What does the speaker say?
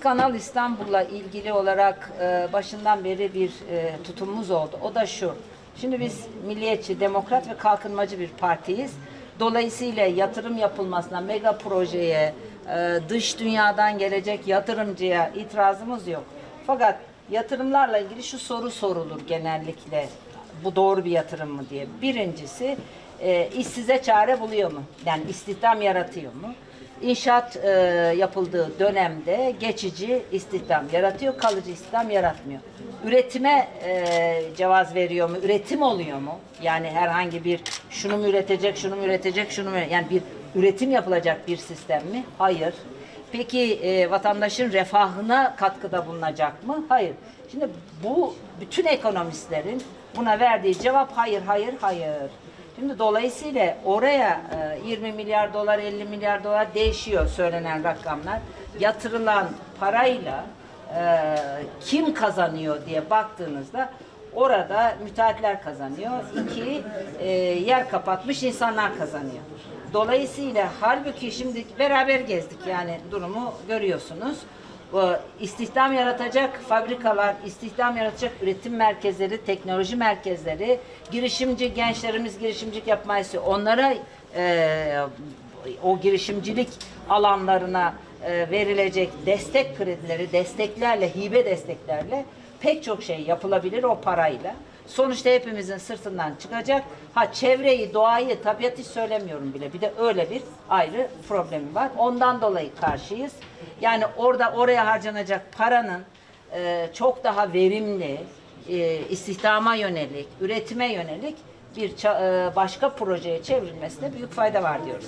Kanal İstanbul'la ilgili olarak e, başından beri bir e, tutumumuz oldu. O da şu. Şimdi biz milliyetçi, demokrat ve kalkınmacı bir partiyiz. Dolayısıyla yatırım yapılmasına, mega projeye, e, dış dünyadan gelecek yatırımcıya itirazımız yok. Fakat yatırımlarla ilgili şu soru sorulur genellikle. Bu doğru bir yatırım mı diye. Birincisi e, işsize çare buluyor mu? Yani istihdam yaratıyor mu? İnşaat e, yapıldığı dönemde geçici istihdam yaratıyor, kalıcı istihdam yaratmıyor. Üretime e, cevaz veriyor mu? Üretim oluyor mu? Yani herhangi bir şunu mu üretecek, şunu mu üretecek, şunu mu yani bir üretim yapılacak bir sistem mi? Hayır. Peki e, vatandaşın refahına katkıda bulunacak mı? Hayır. Şimdi bu bütün ekonomistlerin buna verdiği cevap hayır, hayır, hayır. Şimdi dolayısıyla oraya e, 20 milyar dolar, 50 milyar dolar değişiyor söylenen rakamlar. Yatırılan parayla e, kim kazanıyor diye baktığınızda orada müteahhitler kazanıyor. İki, e, yer kapatmış insanlar kazanıyor. Dolayısıyla halbuki şimdi beraber gezdik yani durumu görüyorsunuz. İstihdam yaratacak fabrikalar, istihdam yaratacak üretim merkezleri, teknoloji merkezleri, girişimci gençlerimiz girişimcilik yapmayı. Onlara e, o girişimcilik alanlarına e, verilecek destek kredileri, desteklerle, hibe desteklerle pek çok şey yapılabilir o parayla. Sonuçta hepimizin sırtından çıkacak. Ha çevreyi, doğayı, tabiatı söylemiyorum bile. Bir de öyle bir ayrı problemi var. Ondan dolayı karşıyız. Yani orada oraya harcanacak paranın e, çok daha verimli, e, istihdama yönelik, üretime yönelik bir ça- e, başka projeye çevrilmesine büyük fayda var diyoruz.